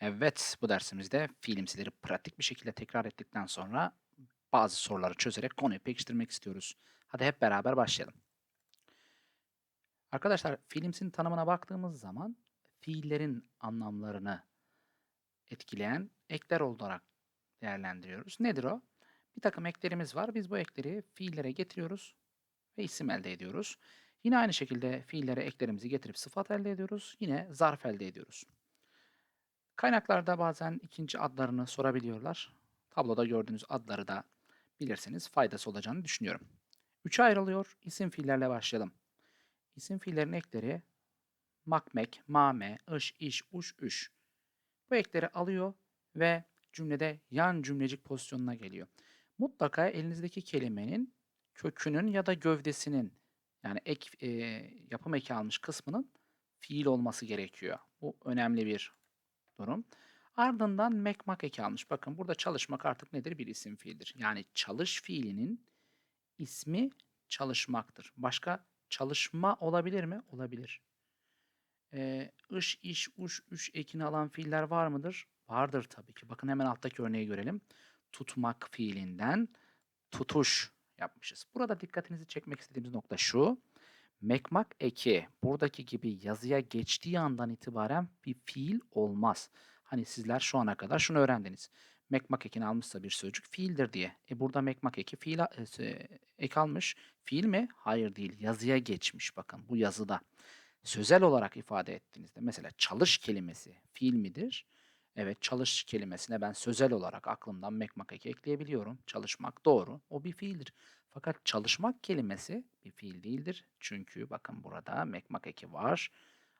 Evet, bu dersimizde fiilimsileri pratik bir şekilde tekrar ettikten sonra bazı soruları çözerek konuyu pekiştirmek istiyoruz. Hadi hep beraber başlayalım. Arkadaşlar, fiilimsinin tanımına baktığımız zaman fiillerin anlamlarını etkileyen ekler olarak değerlendiriyoruz. Nedir o? Bir takım eklerimiz var. Biz bu ekleri fiillere getiriyoruz ve isim elde ediyoruz. Yine aynı şekilde fiillere eklerimizi getirip sıfat elde ediyoruz. Yine zarf elde ediyoruz. Kaynaklarda bazen ikinci adlarını sorabiliyorlar. Tabloda gördüğünüz adları da bilirseniz faydası olacağını düşünüyorum. Üçe ayrılıyor. İsim fiillerle başlayalım. İsim fiillerin ekleri makmek, mame, ış, iş, uş, üş. Bu ekleri alıyor ve cümlede yan cümlecik pozisyonuna geliyor. Mutlaka elinizdeki kelimenin kökünün ya da gövdesinin yani ek, e, yapım eki almış kısmının fiil olması gerekiyor. Bu önemli bir durum. Ardından mekmak eki almış. Bakın burada çalışmak artık nedir? Bir isim fiildir. Yani çalış fiilinin ismi çalışmaktır. Başka çalışma olabilir mi? Olabilir. Ee, ış, iş, uş, üş ekini alan fiiller var mıdır? Vardır tabii ki. Bakın hemen alttaki örneği görelim. Tutmak fiilinden tutuş yapmışız. Burada dikkatinizi çekmek istediğimiz nokta şu. Mekmak eki buradaki gibi yazıya geçtiği andan itibaren bir fiil olmaz. Hani sizler şu ana kadar şunu öğrendiniz. Mekmak ekini almışsa bir sözcük fiildir diye. E burada mekmak eki fiil e, ek almış. Fiil mi? Hayır değil. Yazıya geçmiş bakın bu yazıda. Sözel olarak ifade ettiğinizde mesela çalış kelimesi fiil midir? Evet çalış kelimesine ben sözel olarak aklımdan mekmak eki ekleyebiliyorum. Çalışmak doğru. O bir fiildir. Fakat çalışmak kelimesi bir fiil değildir. Çünkü bakın burada mekmak eki var.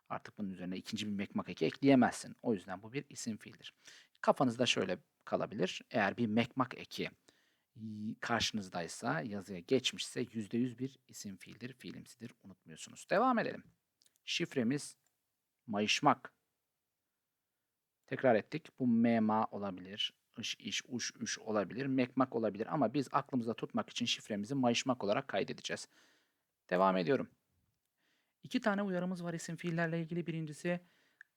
Artık bunun üzerine ikinci bir mekmak eki ekleyemezsin. O yüzden bu bir isim fiildir. Kafanızda şöyle kalabilir. Eğer bir mekmak eki karşınızdaysa, yazıya geçmişse %100 bir isim fiildir, fiilimsidir. Unutmuyorsunuz. Devam edelim. Şifremiz mayışmak. Tekrar ettik. Bu mema olabilir. Iş, iş, uş, üş olabilir. Mekmak olabilir. Ama biz aklımızda tutmak için şifremizi mayışmak olarak kaydedeceğiz. Devam ediyorum. İki tane uyarımız var isim fiillerle ilgili. Birincisi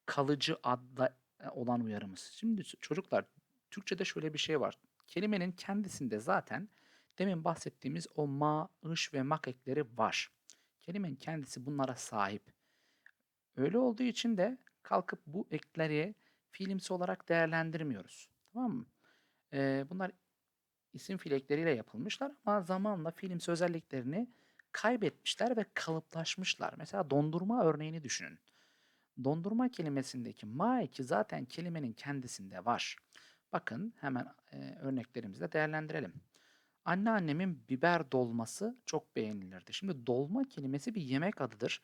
kalıcı adla e, olan uyarımız. Şimdi çocuklar Türkçe'de şöyle bir şey var. Kelimenin kendisinde zaten demin bahsettiğimiz o ma, ış ve mak ekleri var. Kelimenin kendisi bunlara sahip. Öyle olduğu için de kalkıp bu ekleri fiilimsi olarak değerlendirmiyoruz. Tamam mı? Ee, bunlar isim fiil ekleriyle yapılmışlar ama zamanla fiilimsi özelliklerini kaybetmişler ve kalıplaşmışlar. Mesela dondurma örneğini düşünün. Dondurma kelimesindeki ma eki zaten kelimenin kendisinde var. Bakın hemen e, örneklerimizle değerlendirelim. Anneannemin biber dolması çok beğenilirdi. Şimdi dolma kelimesi bir yemek adıdır.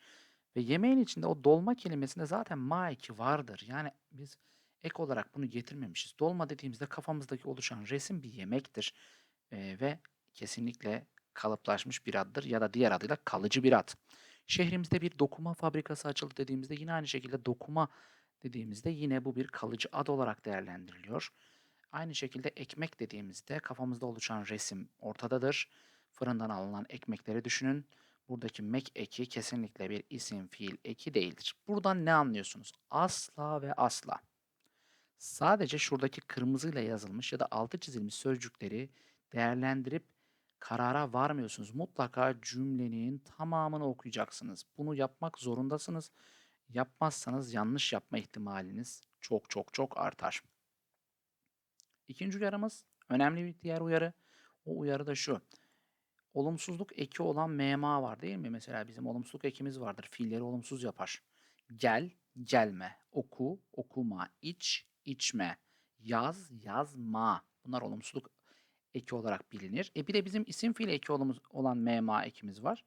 Ve yemeğin içinde o dolma kelimesinde zaten ma eki vardır. Yani biz ek olarak bunu getirmemişiz. Dolma dediğimizde kafamızdaki oluşan resim bir yemektir. E, ve kesinlikle kalıplaşmış bir addır ya da diğer adıyla kalıcı bir ad. Şehrimizde bir dokuma fabrikası açıldı dediğimizde yine aynı şekilde dokuma dediğimizde yine bu bir kalıcı ad olarak değerlendiriliyor. Aynı şekilde ekmek dediğimizde kafamızda oluşan resim ortadadır. Fırından alınan ekmekleri düşünün. Buradaki mek eki kesinlikle bir isim fiil eki değildir. Buradan ne anlıyorsunuz? Asla ve asla. Sadece şuradaki kırmızıyla yazılmış ya da altı çizilmiş sözcükleri değerlendirip karara varmıyorsunuz. Mutlaka cümlenin tamamını okuyacaksınız. Bunu yapmak zorundasınız. Yapmazsanız yanlış yapma ihtimaliniz çok çok çok artar. İkinci uyarımız önemli bir diğer uyarı. O uyarı da şu. Olumsuzluk eki olan mema var değil mi? Mesela bizim olumsuzluk ekimiz vardır. Fiilleri olumsuz yapar. Gel, gelme. Oku, okuma. iç, içme. Yaz, yazma. Bunlar olumsuzluk eki olarak bilinir. E bir de bizim isim fiil eki olan mema ekimiz var.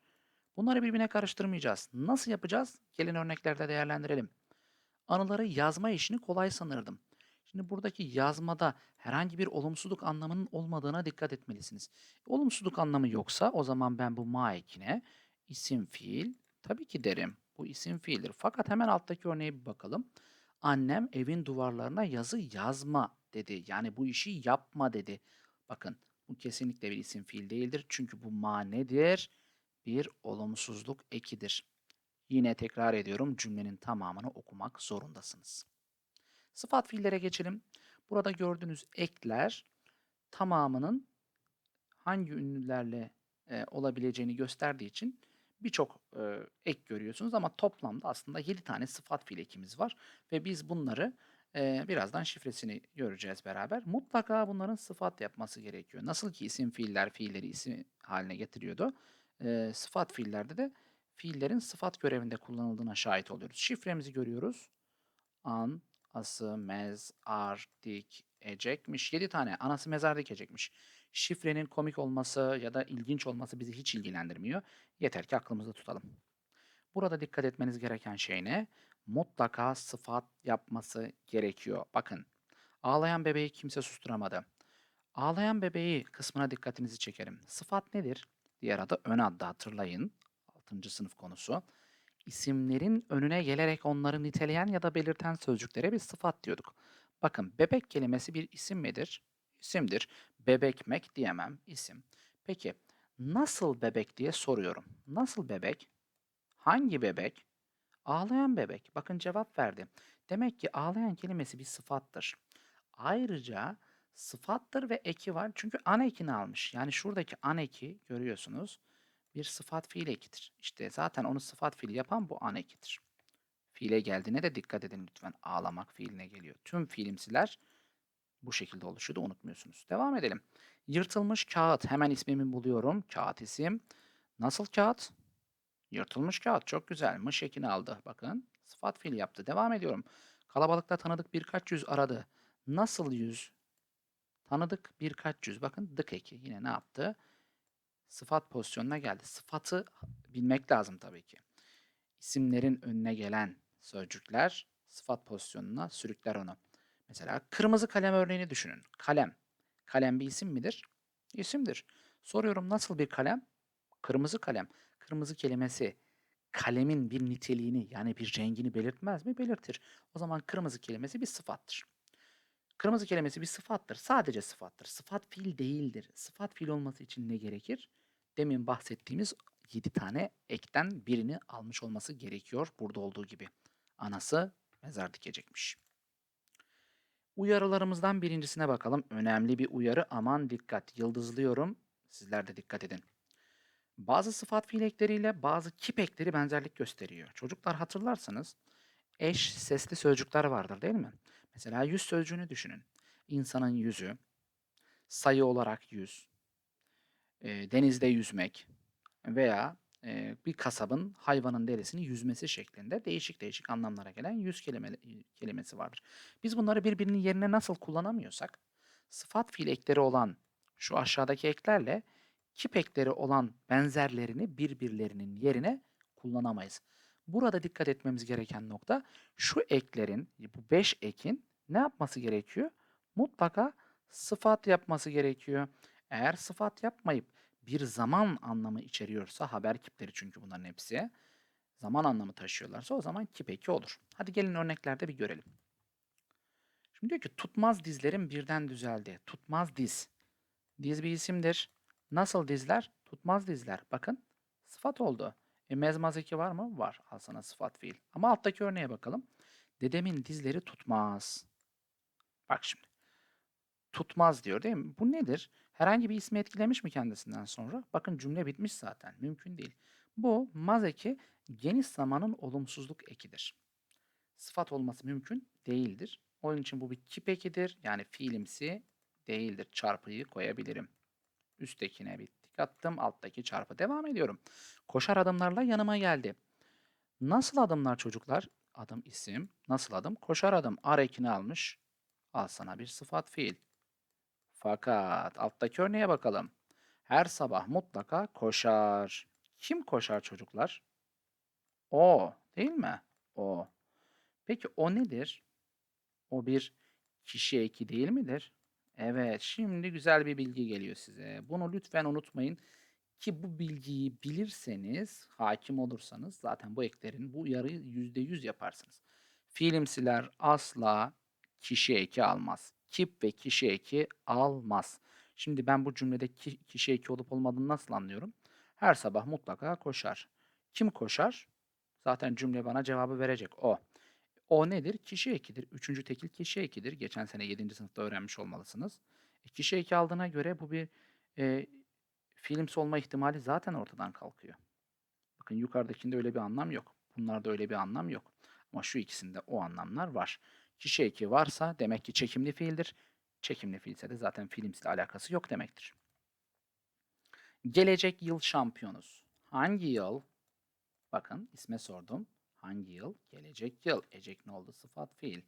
Bunları birbirine karıştırmayacağız. Nasıl yapacağız? Gelin örneklerde değerlendirelim. Anıları yazma işini kolay sanırdım. Şimdi buradaki yazmada herhangi bir olumsuzluk anlamının olmadığına dikkat etmelisiniz. Olumsuzluk anlamı yoksa o zaman ben bu ma ekine isim fiil tabii ki derim. Bu isim fiildir. Fakat hemen alttaki örneğe bir bakalım. Annem evin duvarlarına yazı yazma dedi. Yani bu işi yapma dedi. Bakın bu kesinlikle bir isim fiil değildir. Çünkü bu ma? Bir olumsuzluk ekidir. Yine tekrar ediyorum cümlenin tamamını okumak zorundasınız. Sıfat fiillere geçelim. Burada gördüğünüz ekler tamamının hangi ünlülerle e, olabileceğini gösterdiği için birçok e, ek görüyorsunuz ama toplamda aslında 7 tane sıfat fiil ekimiz var ve biz bunları e, birazdan şifresini göreceğiz beraber. Mutlaka bunların sıfat yapması gerekiyor. Nasıl ki isim fiiller fiilleri isim haline getiriyordu. E, sıfat fiillerde de fiillerin sıfat görevinde kullanıldığına şahit oluyoruz. Şifremizi görüyoruz. An, ası, mez, ar, dik, ecekmiş. 7 tane anası mezar dikecekmiş. Şifrenin komik olması ya da ilginç olması bizi hiç ilgilendirmiyor. Yeter ki aklımızda tutalım. Burada dikkat etmeniz gereken şey ne? Mutlaka sıfat yapması gerekiyor. Bakın, ağlayan bebeği kimse susturamadı. Ağlayan bebeği kısmına dikkatinizi çekerim. Sıfat nedir? Diğer adı ön addı hatırlayın. 6. sınıf konusu. İsimlerin önüne gelerek onları niteleyen ya da belirten sözcüklere bir sıfat diyorduk. Bakın bebek kelimesi bir isim midir? İsimdir. Bebekmek diyemem isim. Peki nasıl bebek diye soruyorum. Nasıl bebek? Hangi bebek? Ağlayan bebek. Bakın cevap verdi. Demek ki ağlayan kelimesi bir sıfattır. Ayrıca sıfattır ve eki var. Çünkü an ekini almış. Yani şuradaki an eki görüyorsunuz bir sıfat fiil ekidir. İşte zaten onu sıfat fiil yapan bu an ekidir. Fiile geldiğine de dikkat edin lütfen. Ağlamak fiiline geliyor. Tüm fiilimsiler bu şekilde oluşuyor da unutmuyorsunuz. Devam edelim. Yırtılmış kağıt. Hemen ismimi buluyorum. Kağıt isim. Nasıl kağıt? Yırtılmış kağıt. Çok güzel. Mış ekini aldı. Bakın. Sıfat fiil yaptı. Devam ediyorum. Kalabalıkta tanıdık birkaç yüz aradı. Nasıl yüz? Tanıdık birkaç yüz. Bakın dık eki. Yine ne yaptı? Sıfat pozisyonuna geldi. Sıfatı bilmek lazım tabii ki. İsimlerin önüne gelen sözcükler sıfat pozisyonuna sürükler onu. Mesela kırmızı kalem örneğini düşünün. Kalem. Kalem bir isim midir? İsimdir. Soruyorum nasıl bir kalem? Kırmızı kalem. Kırmızı kelimesi kalemin bir niteliğini yani bir rengini belirtmez mi? Belirtir. O zaman kırmızı kelimesi bir sıfattır. Kırmızı kelimesi bir sıfattır. Sadece sıfattır. Sıfat fiil değildir. Sıfat fiil olması için ne gerekir? Demin bahsettiğimiz 7 tane ekten birini almış olması gerekiyor burada olduğu gibi. Anası mezar dikecekmiş. Uyarılarımızdan birincisine bakalım. Önemli bir uyarı. Aman dikkat. Yıldızlıyorum. Sizler de dikkat edin. Bazı sıfat fiil ekleriyle bazı kip ekleri benzerlik gösteriyor. Çocuklar hatırlarsanız eş sesli sözcükler vardır değil mi? Mesela yüz sözcüğünü düşünün. İnsanın yüzü, sayı olarak yüz, denizde yüzmek veya e, bir kasabın hayvanın derisini yüzmesi şeklinde değişik değişik anlamlara gelen yüz kelime, kelimesi vardır. Biz bunları birbirinin yerine nasıl kullanamıyorsak sıfat fiil ekleri olan şu aşağıdaki eklerle kip ekleri olan benzerlerini birbirlerinin yerine kullanamayız. Burada dikkat etmemiz gereken nokta şu eklerin, bu 5 ekin ne yapması gerekiyor? Mutlaka sıfat yapması gerekiyor. Eğer sıfat yapmayıp bir zaman anlamı içeriyorsa haber kipleri çünkü bunların hepsi zaman anlamı taşıyorlarsa o zaman kip eki olur. Hadi gelin örneklerde bir görelim. Şimdi diyor ki tutmaz dizlerim birden düzeldi. Tutmaz diz. Diz bir isimdir. Nasıl dizler? Tutmaz dizler. Bakın sıfat oldu. E mezmaz eki var mı? Var. Al sana sıfat fiil. Ama alttaki örneğe bakalım. Dedemin dizleri tutmaz. Bak şimdi. Tutmaz diyor değil mi? Bu nedir? Herhangi bir ismi etkilemiş mi kendisinden sonra? Bakın cümle bitmiş zaten. Mümkün değil. Bu maz eki geniş zamanın olumsuzluk ekidir. Sıfat olması mümkün değildir. Onun için bu bir kip ekidir. Yani fiilimsi değildir. Çarpıyı koyabilirim. Üsttekine bir tik attım. Alttaki çarpı. Devam ediyorum. Koşar adımlarla yanıma geldi. Nasıl adımlar çocuklar? Adım isim. Nasıl adım? Koşar adım. Ar ekini almış. Al sana bir sıfat fiil. Fakat alttaki örneğe bakalım. Her sabah mutlaka koşar. Kim koşar çocuklar? O, değil mi? O. Peki o nedir? O bir kişi eki değil midir? Evet, şimdi güzel bir bilgi geliyor size. Bunu lütfen unutmayın ki bu bilgiyi bilirseniz, hakim olursanız zaten bu eklerin bu uyarıyı %100 yaparsınız. Fiilimsiler asla kişi eki almaz. Kip ve kişi eki almaz. Şimdi ben bu cümlede ki, kişi eki olup olmadığını nasıl anlıyorum? Her sabah mutlaka koşar. Kim koşar? Zaten cümle bana cevabı verecek. O. O nedir? Kişi ekidir. Üçüncü tekil kişi ekidir. Geçen sene 7. sınıfta öğrenmiş olmalısınız. E, kişi eki aldığına göre bu bir e, filmsi olma ihtimali zaten ortadan kalkıyor. Bakın yukarıdakinde öyle bir anlam yok. Bunlarda öyle bir anlam yok. Ama şu ikisinde o anlamlar var. Kişi eki varsa demek ki çekimli fiildir. Çekimli fiilse de zaten filmsle alakası yok demektir. Gelecek yıl şampiyonuz. Hangi yıl? Bakın isme sordum. Hangi yıl? Gelecek yıl. Ecek ne oldu? Sıfat fiil.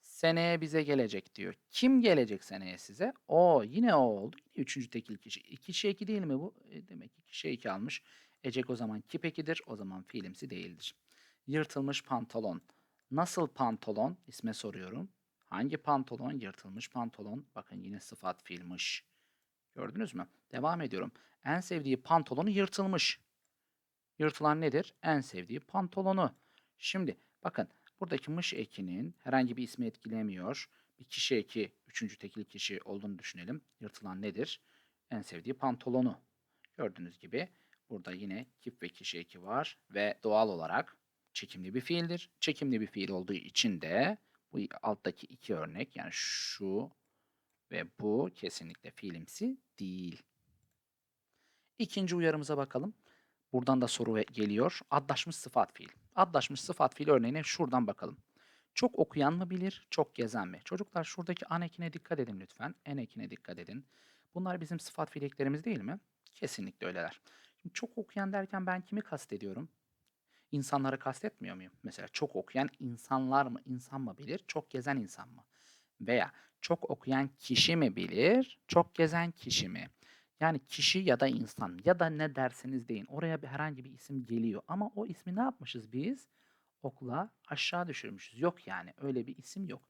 Seneye bize gelecek diyor. Kim gelecek seneye size? O yine o oldu. Yine üçüncü tekil kişi. İki kişi eki değil mi bu? E, demek ki kişi eki almış. Ecek o zaman kip ekidir. O zaman fiilimsi değildir. Yırtılmış pantolon. Nasıl pantolon? İsme soruyorum. Hangi pantolon? Yırtılmış pantolon. Bakın yine sıfat fiilmiş. Gördünüz mü? Devam ediyorum. En sevdiği pantolonu yırtılmış. Yırtılan nedir? En sevdiği pantolonu. Şimdi bakın buradaki mış ekinin herhangi bir ismi etkilemiyor. Bir kişi eki, üçüncü tekil kişi olduğunu düşünelim. Yırtılan nedir? En sevdiği pantolonu. Gördüğünüz gibi burada yine kip ve kişi eki var ve doğal olarak çekimli bir fiildir. Çekimli bir fiil olduğu için de bu alttaki iki örnek yani şu ve bu kesinlikle fiilimsi değil. İkinci uyarımıza bakalım. Buradan da soru geliyor. Adlaşmış sıfat fiil. Adlaşmış sıfat fiil örneğine şuradan bakalım. Çok okuyan mı bilir, çok gezen mi? Çocuklar şuradaki an ekine dikkat edin lütfen. En ekine dikkat edin. Bunlar bizim sıfat fiil eklerimiz değil mi? Kesinlikle öyleler. Şimdi çok okuyan derken ben kimi kastediyorum? İnsanları kastetmiyor muyum? Mesela çok okuyan insanlar mı, insan mı bilir, çok gezen insan mı? Veya çok okuyan kişi mi bilir, çok gezen kişi mi? Yani kişi ya da insan ya da ne derseniz deyin. Oraya bir herhangi bir isim geliyor ama o ismi ne yapmışız biz? Okula aşağı düşürmüşüz. Yok yani öyle bir isim yok.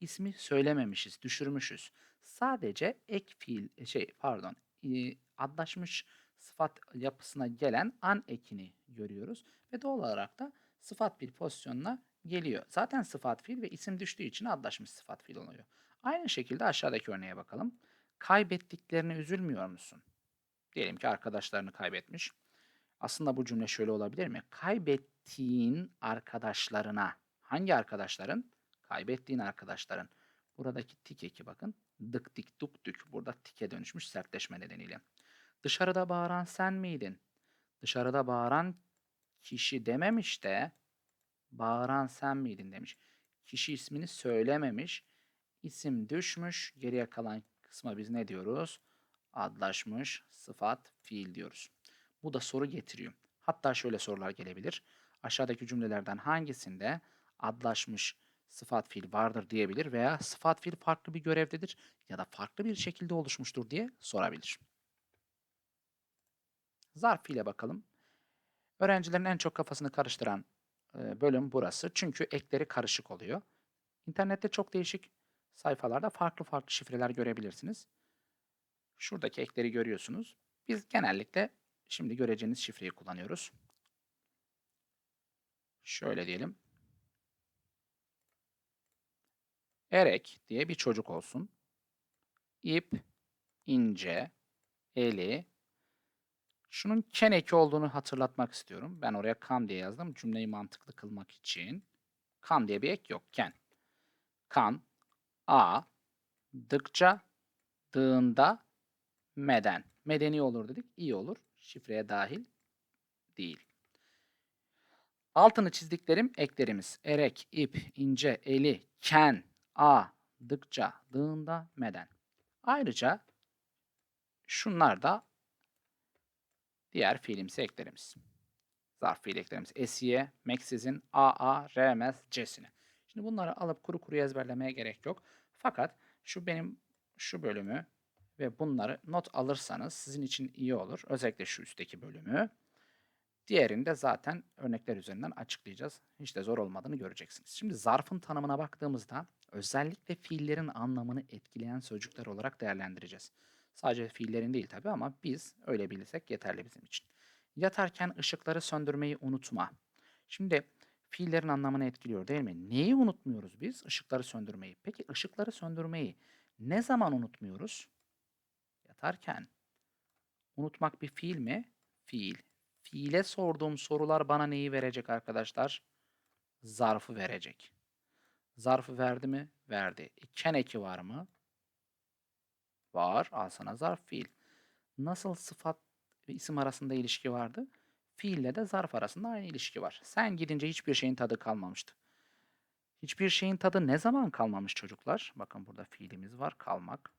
İsmi söylememişiz, düşürmüşüz. Sadece ek fiil şey pardon e, adlaşmış sıfat yapısına gelen an ekini görüyoruz ve doğal olarak da sıfat fiil pozisyonuna geliyor. Zaten sıfat fiil ve isim düştüğü için adlaşmış sıfat fiil oluyor. Aynı şekilde aşağıdaki örneğe bakalım. Kaybettiklerine üzülmüyor musun? Diyelim ki arkadaşlarını kaybetmiş. Aslında bu cümle şöyle olabilir mi? Kaybettiğin arkadaşlarına. Hangi arkadaşların? Kaybettiğin arkadaşların. Buradaki tik eki bakın. Dık dik duk dük. Burada tike dönüşmüş sertleşme nedeniyle. Dışarıda bağıran sen miydin? Dışarıda bağıran kişi dememiş de bağıran sen miydin demiş. Kişi ismini söylememiş. İsim düşmüş. Geriye kalan kısma biz ne diyoruz? Adlaşmış sıfat fiil diyoruz. Bu da soru getiriyor. Hatta şöyle sorular gelebilir. Aşağıdaki cümlelerden hangisinde adlaşmış sıfat fiil vardır diyebilir veya sıfat fiil farklı bir görevdedir ya da farklı bir şekilde oluşmuştur diye sorabilir. Zarf ile bakalım. Öğrencilerin en çok kafasını karıştıran e, bölüm burası. Çünkü ekleri karışık oluyor. İnternette çok değişik sayfalarda farklı farklı şifreler görebilirsiniz. Şuradaki ekleri görüyorsunuz. Biz genellikle şimdi göreceğiniz şifreyi kullanıyoruz. Şöyle diyelim. Erek diye bir çocuk olsun. İp, ince, eli. Şunun ken eki olduğunu hatırlatmak istiyorum. Ben oraya kan diye yazdım. Cümleyi mantıklı kılmak için. Kan diye bir ek yok. Ken. Kan, a, dıkça, dığında, meden. Medeni olur dedik. iyi olur. Şifreye dahil değil. Altını çizdiklerim eklerimiz. Erek, ip, ince, eli, ken, a, dıkça, dığında, meden. Ayrıca şunlar da diğer fiilimsi eklerimiz. Zarf fiil eklerimiz. Esiye, meksizin, aa, remez, cesine. Şimdi bunları alıp kuru kuru ezberlemeye gerek yok. Fakat şu benim şu bölümü ve bunları not alırsanız sizin için iyi olur. Özellikle şu üstteki bölümü. Diğerini de zaten örnekler üzerinden açıklayacağız. Hiç de zor olmadığını göreceksiniz. Şimdi zarfın tanımına baktığımızda özellikle fiillerin anlamını etkileyen sözcükler olarak değerlendireceğiz. Sadece fiillerin değil tabi ama biz öyle bilirsek yeterli bizim için. Yatarken ışıkları söndürmeyi unutma. Şimdi fiillerin anlamını etkiliyor değil mi? Neyi unutmuyoruz biz? Işıkları söndürmeyi. Peki ışıkları söndürmeyi ne zaman unutmuyoruz? Yatarken. Unutmak bir fiil mi? Fiil. Fiile sorduğum sorular bana neyi verecek arkadaşlar? Zarfı verecek. Zarfı verdi mi? Verdi. E, ken eki var mı? Var. Al sana zarf fiil. Nasıl sıfat ve isim arasında ilişki vardı? Fiille de zarf arasında aynı ilişki var. Sen gidince hiçbir şeyin tadı kalmamıştı. Hiçbir şeyin tadı ne zaman kalmamış çocuklar? Bakın burada fiilimiz var kalmak.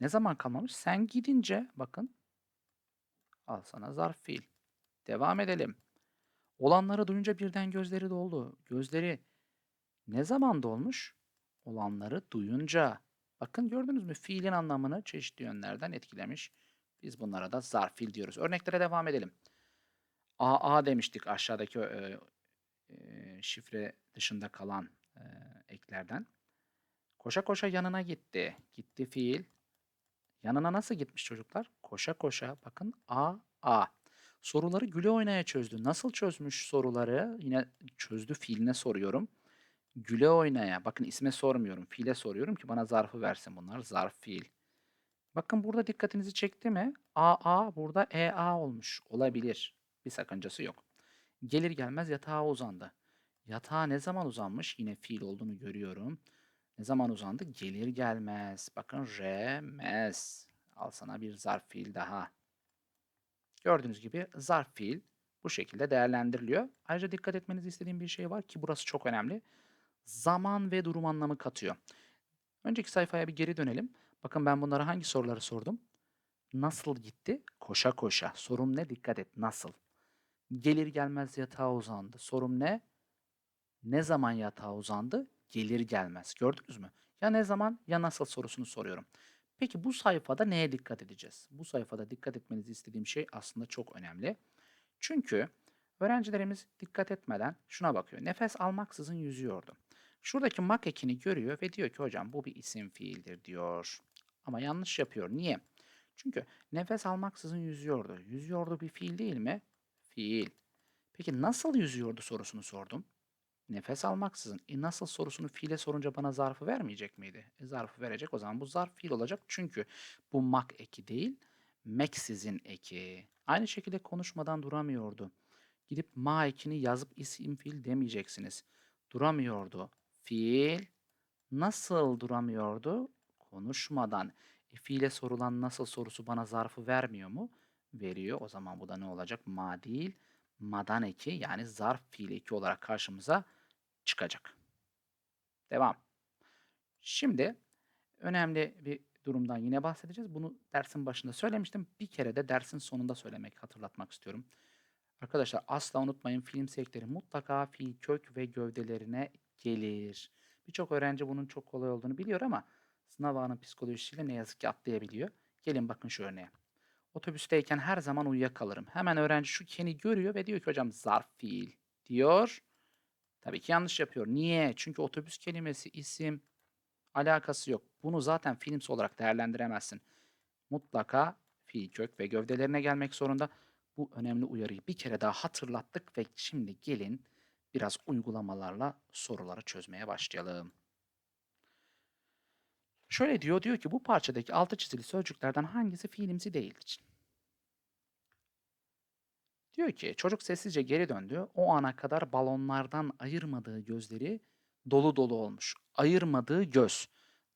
Ne zaman kalmamış? Sen gidince bakın. Al sana zarf fiil. Devam edelim. Olanları duyunca birden gözleri doldu. Gözleri ne zaman dolmuş? Olanları duyunca. Bakın gördünüz mü? Fiilin anlamını çeşitli yönlerden etkilemiş. Biz bunlara da zarf fiil diyoruz. Örneklere devam edelim. AA demiştik aşağıdaki e, e, şifre dışında kalan e, eklerden. Koşa koşa yanına gitti. Gitti fiil. Yanına nasıl gitmiş çocuklar? Koşa koşa. Bakın A A. Soruları güle oynaya çözdü. Nasıl çözmüş soruları? Yine çözdü fiiline soruyorum. Güle oynaya. Bakın isme sormuyorum. Fiile soruyorum ki bana zarfı versin bunlar. Zarf fiil. Bakın burada dikkatinizi çekti mi? AA burada EA olmuş. Olabilir. Bir sakıncası yok. Gelir gelmez yatağa uzandı. Yatağa ne zaman uzanmış? Yine fiil olduğunu görüyorum. Ne zaman uzandı? Gelir gelmez. Bakın remez. Al sana bir zarf fiil daha. Gördüğünüz gibi zarf fiil bu şekilde değerlendiriliyor. Ayrıca dikkat etmenizi istediğim bir şey var ki burası çok önemli. Zaman ve durum anlamı katıyor. Önceki sayfaya bir geri dönelim. Bakın ben bunlara hangi soruları sordum? Nasıl gitti? Koşa koşa. Sorum ne? Dikkat et. Nasıl? Gelir gelmez yatağa uzandı. Sorum ne? Ne zaman yatağa uzandı? Gelir gelmez. Gördünüz mü? Ya ne zaman ya nasıl sorusunu soruyorum. Peki bu sayfada neye dikkat edeceğiz? Bu sayfada dikkat etmenizi istediğim şey aslında çok önemli. Çünkü öğrencilerimiz dikkat etmeden şuna bakıyor. Nefes almaksızın yüzüyordu. Şuradaki mak ekini görüyor ve diyor ki hocam bu bir isim fiildir diyor. Ama yanlış yapıyor. Niye? Çünkü nefes almaksızın yüzüyordu. Yüzüyordu bir fiil değil mi? Fiil. Peki nasıl yüzüyordu sorusunu sordum. Nefes almaksızın. E nasıl sorusunu fiile sorunca bana zarfı vermeyecek miydi? E zarfı verecek o zaman bu zarf fiil olacak. Çünkü bu mak eki değil, meksizin eki. Aynı şekilde konuşmadan duramıyordu. Gidip ma ekini yazıp isim fiil demeyeceksiniz. Duramıyordu. Fiil nasıl duramıyordu? Konuşmadan. E, fiile sorulan nasıl sorusu bana zarfı vermiyor mu? Veriyor. O zaman bu da ne olacak? Ma değil, madan eki yani zarf fiil eki olarak karşımıza çıkacak. Devam. Şimdi önemli bir durumdan yine bahsedeceğiz. Bunu dersin başında söylemiştim. Bir kere de dersin sonunda söylemek, hatırlatmak istiyorum. Arkadaşlar asla unutmayın film sekleri mutlaka fiil kök ve gövdelerine gelir. Birçok öğrenci bunun çok kolay olduğunu biliyor ama sınav anı psikolojisiyle ne yazık ki atlayabiliyor. Gelin bakın şu örneğe. Otobüsteyken her zaman uyuyakalırım. Hemen öğrenci şu keni görüyor ve diyor ki hocam zarf fiil diyor. Tabii ki yanlış yapıyor. Niye? Çünkü otobüs kelimesi isim alakası yok. Bunu zaten filmsi olarak değerlendiremezsin. Mutlaka fiil kök ve gövdelerine gelmek zorunda. Bu önemli uyarıyı bir kere daha hatırlattık ve şimdi gelin biraz uygulamalarla soruları çözmeye başlayalım. Şöyle diyor, diyor ki bu parçadaki altı çizili sözcüklerden hangisi fiilimsi değildir? Diyor ki çocuk sessizce geri döndü. O ana kadar balonlardan ayırmadığı gözleri dolu dolu olmuş. Ayırmadığı göz.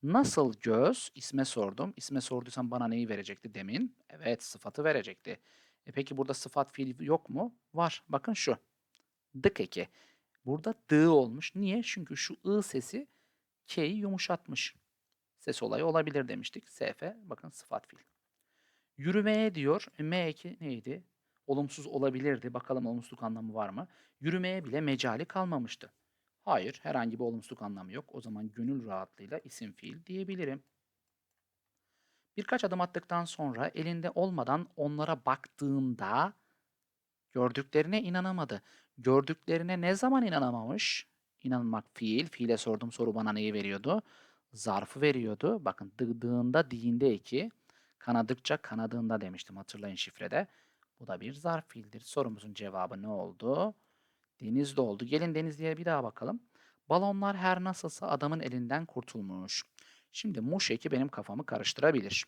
Nasıl göz? İsme sordum. İsme sorduysam bana neyi verecekti demin? Evet sıfatı verecekti. E peki burada sıfat fiil yok mu? Var. Bakın şu. Dık eki. Burada dı olmuş. Niye? Çünkü şu ı sesi k'yi yumuşatmış. Ses olayı olabilir demiştik. SF bakın sıfat fiil. Yürümeye diyor. E, M eki neydi? Olumsuz olabilirdi. Bakalım olumsuzluk anlamı var mı? Yürümeye bile mecali kalmamıştı. Hayır, herhangi bir olumsuzluk anlamı yok. O zaman gönül rahatlığıyla isim fiil diyebilirim. Birkaç adım attıktan sonra elinde olmadan onlara baktığında gördüklerine inanamadı. Gördüklerine ne zaman inanamamış? İnanmak fiil. Fiile sorduğum soru bana neyi veriyordu? Zarfı veriyordu. Bakın dıdığında diğinde eki. Kanadıkça kanadığında demiştim hatırlayın şifrede. Bu da bir zarf fiildir. Sorumuzun cevabı ne oldu? Denizde oldu. Gelin Denizli'ye bir daha bakalım. Balonlar her nasılsa adamın elinden kurtulmuş. Şimdi muş eki benim kafamı karıştırabilir.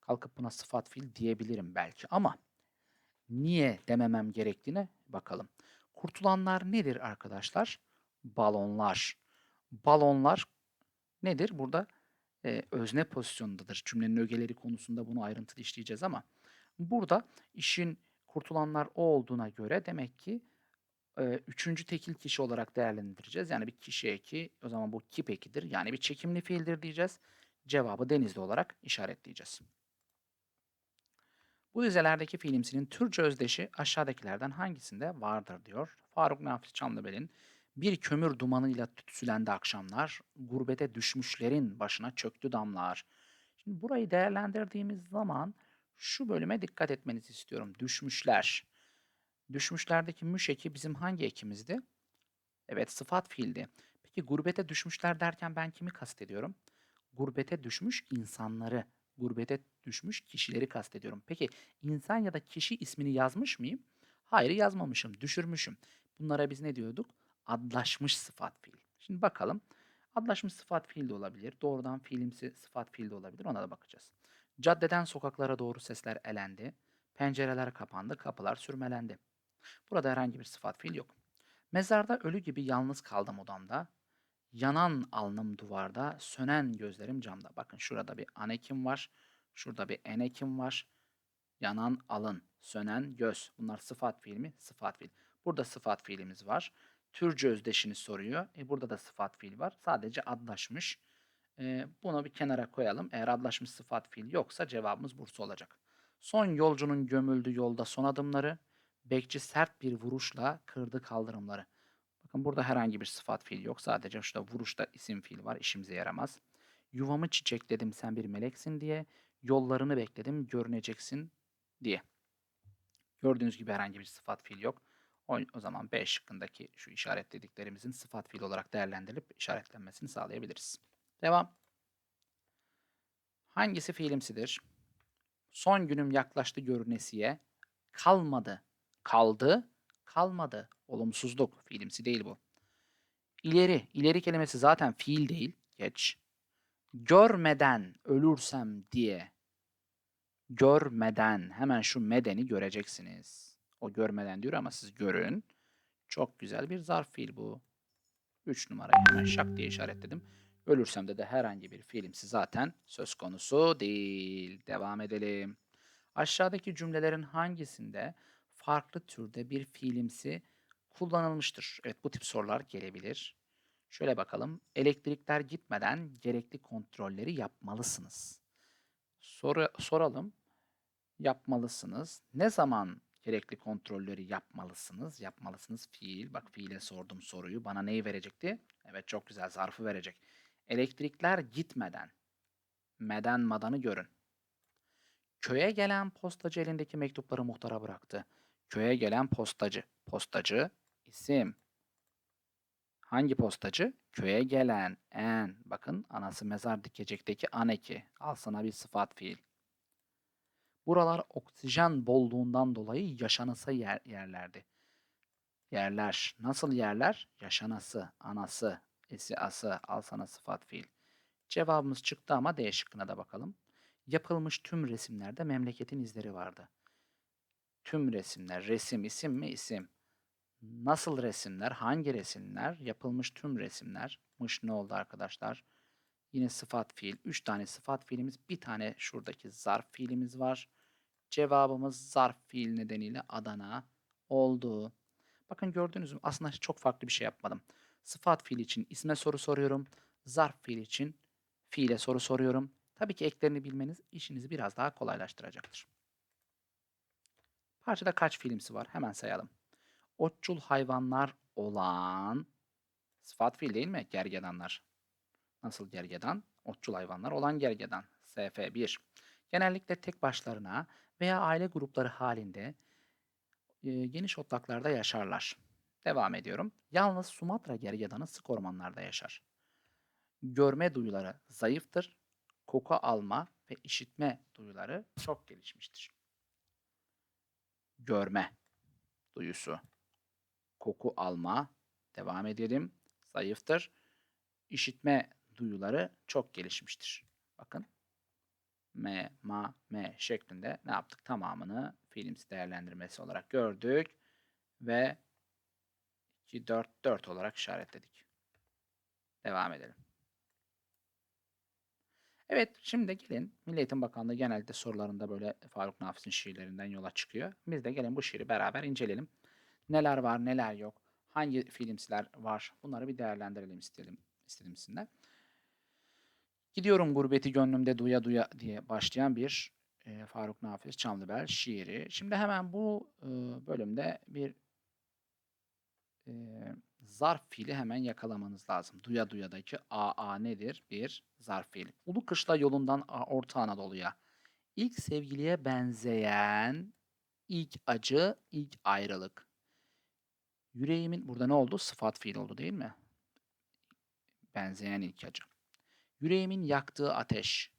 Kalkıp buna sıfat fiil diyebilirim belki ama niye dememem gerektiğine bakalım. Kurtulanlar nedir arkadaşlar? balonlar. Balonlar nedir? Burada e, özne pozisyonundadır. Cümlenin ögeleri konusunda bunu ayrıntılı işleyeceğiz ama burada işin kurtulanlar o olduğuna göre demek ki e, üçüncü tekil kişi olarak değerlendireceğiz. Yani bir kişi eki o zaman bu kip ekidir. Yani bir çekimli fiildir diyeceğiz. Cevabı denizli olarak işaretleyeceğiz. Bu dizelerdeki fiilimsinin Türkçe özdeşi aşağıdakilerden hangisinde vardır diyor. Faruk Nafiz Çamlıbel'in bir kömür dumanıyla tütsülendi akşamlar, gurbete düşmüşlerin başına çöktü damlar. Şimdi burayı değerlendirdiğimiz zaman şu bölüme dikkat etmenizi istiyorum. Düşmüşler. Düşmüşlerdeki müş eki bizim hangi ekimizdi? Evet sıfat fiildi. Peki gurbete düşmüşler derken ben kimi kastediyorum? Gurbete düşmüş insanları, gurbete düşmüş kişileri kastediyorum. Peki insan ya da kişi ismini yazmış mıyım? Hayır yazmamışım, düşürmüşüm. Bunlara biz ne diyorduk? Adlaşmış sıfat fiil. Şimdi bakalım. Adlaşmış sıfat fiil de olabilir. Doğrudan fiilimsi sıfat fiil de olabilir. Ona da bakacağız. Caddeden sokaklara doğru sesler elendi. Pencereler kapandı, kapılar sürmelendi. Burada herhangi bir sıfat fiil yok. Mezarda ölü gibi yalnız kaldım odamda. Yanan alnım duvarda, sönen gözlerim camda. Bakın şurada bir anekim var. Şurada bir enekim var. Yanan alın, sönen göz. Bunlar sıfat fiil mi? Sıfat fiil. Burada sıfat fiilimiz var. Türcü özdeşini soruyor. E burada da sıfat fiil var. Sadece adlaşmış. E, bunu bir kenara koyalım. Eğer adlaşmış sıfat fiil yoksa cevabımız Bursa olacak. Son yolcunun gömüldü yolda son adımları. Bekçi sert bir vuruşla kırdı kaldırımları. Bakın burada herhangi bir sıfat fiil yok. Sadece şurada vuruşta isim fiil var. İşimize yaramaz. Yuvamı çiçekledim sen bir meleksin diye. Yollarını bekledim görüneceksin diye. Gördüğünüz gibi herhangi bir sıfat fiil yok. O, o zaman B şıkkındaki şu işaretlediklerimizin sıfat fiil olarak değerlendirilip işaretlenmesini sağlayabiliriz. Devam. Hangisi fiilimsidir? Son günüm yaklaştı görünesiye. Kalmadı. Kaldı. Kalmadı. Olumsuzluk. Fiilimsi değil bu. İleri. İleri kelimesi zaten fiil değil. Geç. Görmeden ölürsem diye. Görmeden. Hemen şu medeni göreceksiniz. O görmeden diyor ama siz görün. Çok güzel bir zarf fiil bu. 3 numarayı hemen şak diye işaretledim. Ölürsem de de herhangi bir fiilimsi zaten söz konusu değil. Devam edelim. Aşağıdaki cümlelerin hangisinde farklı türde bir fiilimsi kullanılmıştır? Evet bu tip sorular gelebilir. Şöyle bakalım. Elektrikler gitmeden gerekli kontrolleri yapmalısınız. Soru, soralım. Yapmalısınız. Ne zaman gerekli kontrolleri yapmalısınız? Yapmalısınız fiil. Bak fiile sordum soruyu. Bana neyi verecekti? Evet çok güzel zarfı verecek. Elektrikler gitmeden. Meden madanı görün. Köye gelen postacı elindeki mektupları muhtara bıraktı. Köye gelen postacı. Postacı isim. Hangi postacı? Köye gelen en. Bakın anası mezar dikecekteki an eki. Al sana bir sıfat fiil. Buralar oksijen bolluğundan dolayı yaşanası yer, yerlerdi. Yerler. Nasıl yerler? Yaşanası, anası, esi, ası. Al sana sıfat fiil. Cevabımız çıktı ama D şıkkına da bakalım. Yapılmış tüm resimlerde memleketin izleri vardı. Tüm resimler. Resim isim mi? İsim. Nasıl resimler? Hangi resimler? Yapılmış tüm resimler. Mış ne oldu arkadaşlar? Yine sıfat fiil. 3 tane sıfat fiilimiz. Bir tane şuradaki zarf fiilimiz var. Cevabımız zarf fiil nedeniyle Adana oldu. Bakın gördünüz mü? Aslında çok farklı bir şey yapmadım. Sıfat fiil için isme soru soruyorum. Zarf fiil için fiile soru soruyorum. Tabii ki eklerini bilmeniz işinizi biraz daha kolaylaştıracaktır. Parçada kaç fiilimsi var? Hemen sayalım. Otçul hayvanlar olan sıfat fiil değil mi? Gergedanlar. Nasıl gergedan? Otçul hayvanlar olan gergedan. SF1. Genellikle tek başlarına veya aile grupları halinde e, geniş otlaklarda yaşarlar. Devam ediyorum. Yalnız Sumatra gergedanı sık ormanlarda yaşar. Görme duyuları zayıftır. Koku alma ve işitme duyuları çok gelişmiştir. Görme duyusu, koku alma, devam edelim, zayıftır. İşitme duyuları çok gelişmiştir. Bakın M, ma, m şeklinde ne yaptık? Tamamını fiilimsi değerlendirmesi olarak gördük ve 2, 4, 4 olarak işaretledik. Devam edelim. Evet, şimdi gelin Milli Eğitim Bakanlığı genellikle sorularında böyle Faruk Nafis'in şiirlerinden yola çıkıyor. Biz de gelin bu şiiri beraber inceleyelim. Neler var, neler yok, hangi filmsiler var bunları bir değerlendirelim istedim, istedim sizinle. Gidiyorum gurbeti gönlümde duya duya diye başlayan bir e, Faruk Nafiz Çamlıbel şiiri. Şimdi hemen bu e, bölümde bir e, zarf fiili hemen yakalamanız lazım. Duya duyadaki AA nedir? Bir zarf fiil. Ulu kışla yolundan Orta Anadolu'ya. İlk sevgiliye benzeyen ilk acı, ilk ayrılık. Yüreğimin burada ne oldu? Sıfat fiil oldu değil mi? Benzeyen ilk acı. Yüreğimin yaktığı ateş.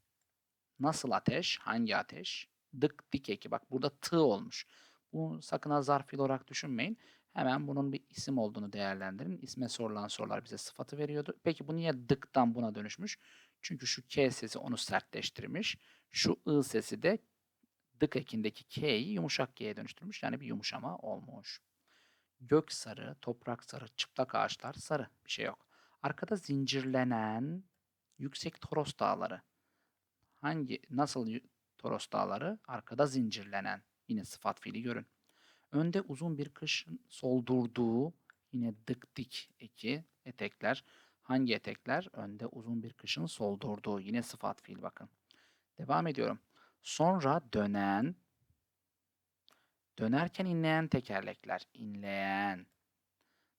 Nasıl ateş? Hangi ateş? Dık dik eki. Bak burada tığ olmuş. Bu sakın ha zarf fiil olarak düşünmeyin. Hemen bunun bir isim olduğunu değerlendirin. İsme sorulan sorular bize sıfatı veriyordu. Peki bu niye dıktan buna dönüşmüş? Çünkü şu K sesi onu sertleştirmiş. Şu I sesi de dık ekindeki K'yi yumuşak G'ye dönüştürmüş. Yani bir yumuşama olmuş. Gök sarı, toprak sarı, çıplak ağaçlar sarı. Bir şey yok. Arkada zincirlenen yüksek Toros dağları. Hangi, nasıl Toros dağları? Arkada zincirlenen. Yine sıfat fiili görün. Önde uzun bir kışın soldurduğu yine dık dik eki etekler. Hangi etekler? Önde uzun bir kışın soldurduğu yine sıfat fiil bakın. Devam ediyorum. Sonra dönen dönerken inleyen tekerlekler. İnleyen.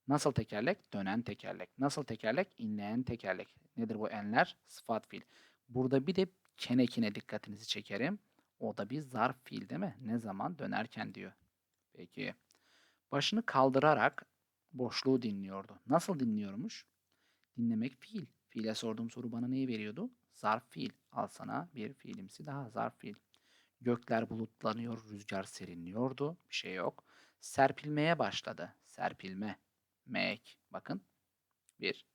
Nasıl tekerlek? Dönen tekerlek. Nasıl tekerlek? İnleyen tekerlek. Nedir bu enler? Sıfat fiil. Burada bir de kenekine dikkatinizi çekerim. O da bir zarf fiil değil mi? Ne zaman? Dönerken diyor. Peki. Başını kaldırarak boşluğu dinliyordu. Nasıl dinliyormuş? Dinlemek fiil. Fiile sorduğum soru bana neyi veriyordu? Zarf fiil. Al sana bir fiilimsi daha zarf fiil. Gökler bulutlanıyor, rüzgar serinliyordu. Bir şey yok. Serpilmeye başladı. Serpilme. Mek. Bakın. Bir.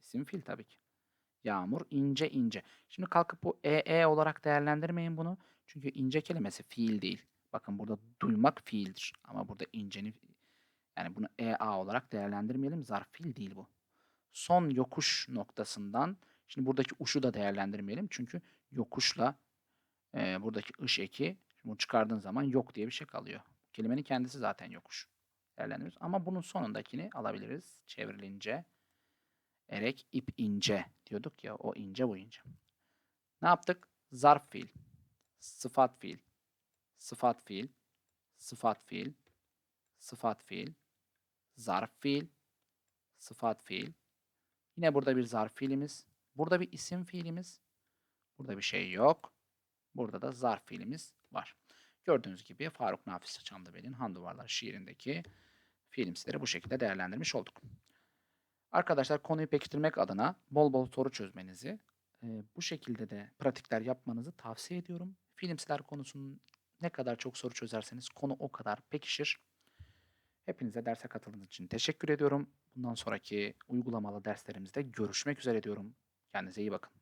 isim fiil tabii ki. Yağmur ince ince. Şimdi kalkıp bu ee olarak değerlendirmeyin bunu. Çünkü ince kelimesi fiil değil. Bakın burada duymak fiildir. Ama burada incenin yani bunu EA olarak değerlendirmeyelim. Zarf fiil değil bu. Son yokuş noktasından şimdi buradaki uşu da değerlendirmeyelim. Çünkü yokuşla e, buradaki ış eki bunu çıkardığın zaman yok diye bir şey kalıyor. Kelimenin kendisi zaten yokuş. Değerlendiririz. Ama bunun sonundakini alabiliriz. Çevrilince erek ip ince diyorduk ya o ince bu ince. Ne yaptık? Zarf fiil, sıfat fiil, sıfat fiil, sıfat fiil, sıfat fiil, zarf fiil, sıfat fiil. Yine burada bir zarf fiilimiz. Burada bir isim fiilimiz. Burada bir şey yok. Burada da zarf fiilimiz var. Gördüğünüz gibi Faruk Nafiz Çamlıbel'in Han Duvarlar şiirindeki fiilimsileri bu şekilde değerlendirmiş olduk. Arkadaşlar konuyu pekiştirmek adına bol bol soru çözmenizi, e, bu şekilde de pratikler yapmanızı tavsiye ediyorum. Filmsiler konusunun ne kadar çok soru çözerseniz konu o kadar pekişir. Hepinize derse katıldığınız için teşekkür ediyorum. Bundan sonraki uygulamalı derslerimizde görüşmek üzere diyorum. Kendinize iyi bakın.